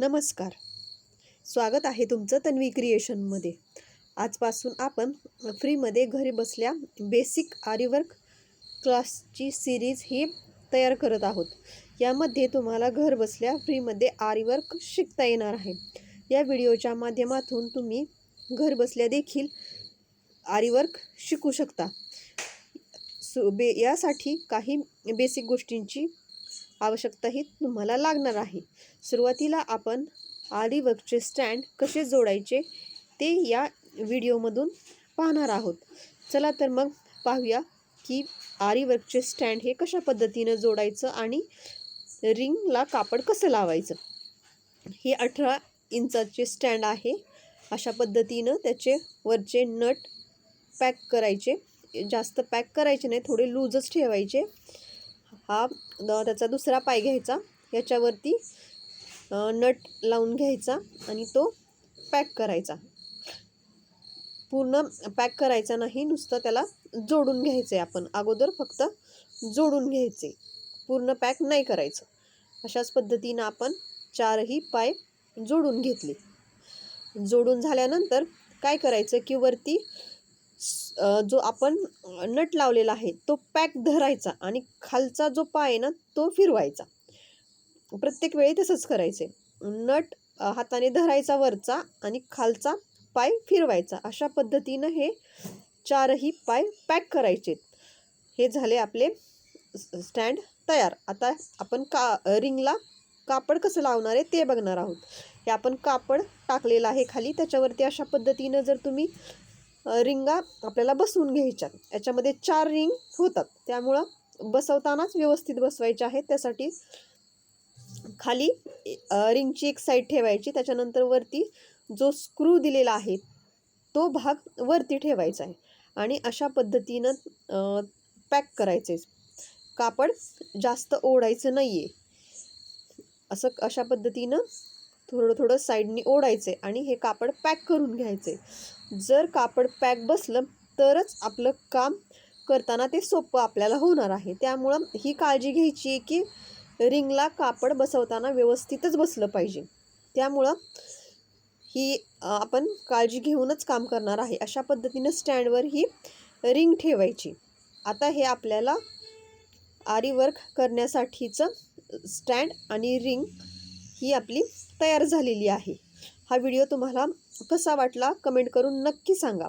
नमस्कार. स्वागत आहे तुमचं तन्वी क्रिएशनमध्ये. आजपासून आपण फ्रीमध्ये घरी बसल्या बेसिक आरीवर्क क्लासची सिरीज ही तयार करत आहोत. यामध्ये तुम्हाला घर बसल्या फ्रीमध्ये आरीवर्क शिकता येणार आहे. या व्हिडिओच्या माध्यमातून तुम्ही घर बसल्या देखील आरीवर्क शिकू शकता. सो बे यासाठी काही बेसिक गोष्टींची आवश्यकताही तुम्हाला लागणार आहे. सुरुवातीला आपण आरीवर्कचे स्टँड कसे जोडायचे ते या व्हिडिओमधून पाहणार आहोत. चला तर मग पाहूया की आरीवर्कचे स्टँड हे कशा पद्धतीनं जोडायचं आणि रिंगला कापड कसं लावायचं. हे अठरा इंचाचे स्टँड आहे. अशा पद्धतीनं त्याचे वरचे नट पॅक करायचे. जास्त पॅक करायचे नाही थोडे लूजच ठेवायचे. हा द- त्याचा दुसरा पाय घ्यायचा. याच्यावरती नट लावून घ्यायचा आणि तो पॅक करायचा. पूर्ण पॅक करायचा नाही नुसतं त्याला जोडून घ्यायचं आहे आपण. अगोदर फक्त जोडून घ्यायचे. पूर्ण पॅक नाही करायचं. अशाच पद्धतीनं आपण चारही पाय जोडून घेतले. जोडून झाल्यानंतर काय करायचं की वरती जो आपण नट लावलेला आहे तो पॅक धरायचा आणि खालचा जो पाय आहे ना तो फिरवायचा. प्रत्येक वेळी तसंच करायचे. नट हाताने धरायचा वरचा आणि खालचा पाय फिरवायचा. अशा पद्धतीनं हे चारही पाय पॅक करायचे. हे झाले आपले स्टँड तयार. आता आपण का रिंगला कापड कसं लावणार आहे ते बघणार आहोत. हे आपण कापड टाकलेलं आहे खाली. त्याच्यावरती अशा पद्धतीनं जर तुम्ही रिंगा आपल्याला बसवून घ्यायच्या याच्यामध्ये चार रिंग होतात. त्यामुळं बसवतानाच व्यवस्थित बसवायचे आहेत. त्यासाठी खाली रिंगची एक साईड ठेवायची. त्याच्यानंतर वरती जो स्क्रू दिलेला आहे तो भाग वरती ठेवायचा आहे. आणि अशा पद्धतीनं पॅक करायचे. कापड जास्त ओढायचं नाही आहे असं अशा पद्धतीनं थोडं थोडं साईडनी ओढायचे आणि हे कापड पॅक करून घ्यायचे. जर कापड पॅक बसलं तरच आपलं काम करताना ते सोपं आपल्याला होणार आहे. त्यामुळं ही काळजी घ्यायची आहे की रिंगला कापड बसवताना व्यवस्थितच बसलं पाहिजे. त्यामुळं ही आपण काळजी घेऊनच काम करणार आहे. अशा पद्धतीनं स्टँडवर ही रिंग ठेवायची. आता हे आपल्याला आरी वर्क करण्यासाठीचं स्टँड आणि रिंग ही आपली तयार झालेली आहे. हा व्हिडिओ तुम्हाला कसा वाटला कमेंट करून नक्की सांगा.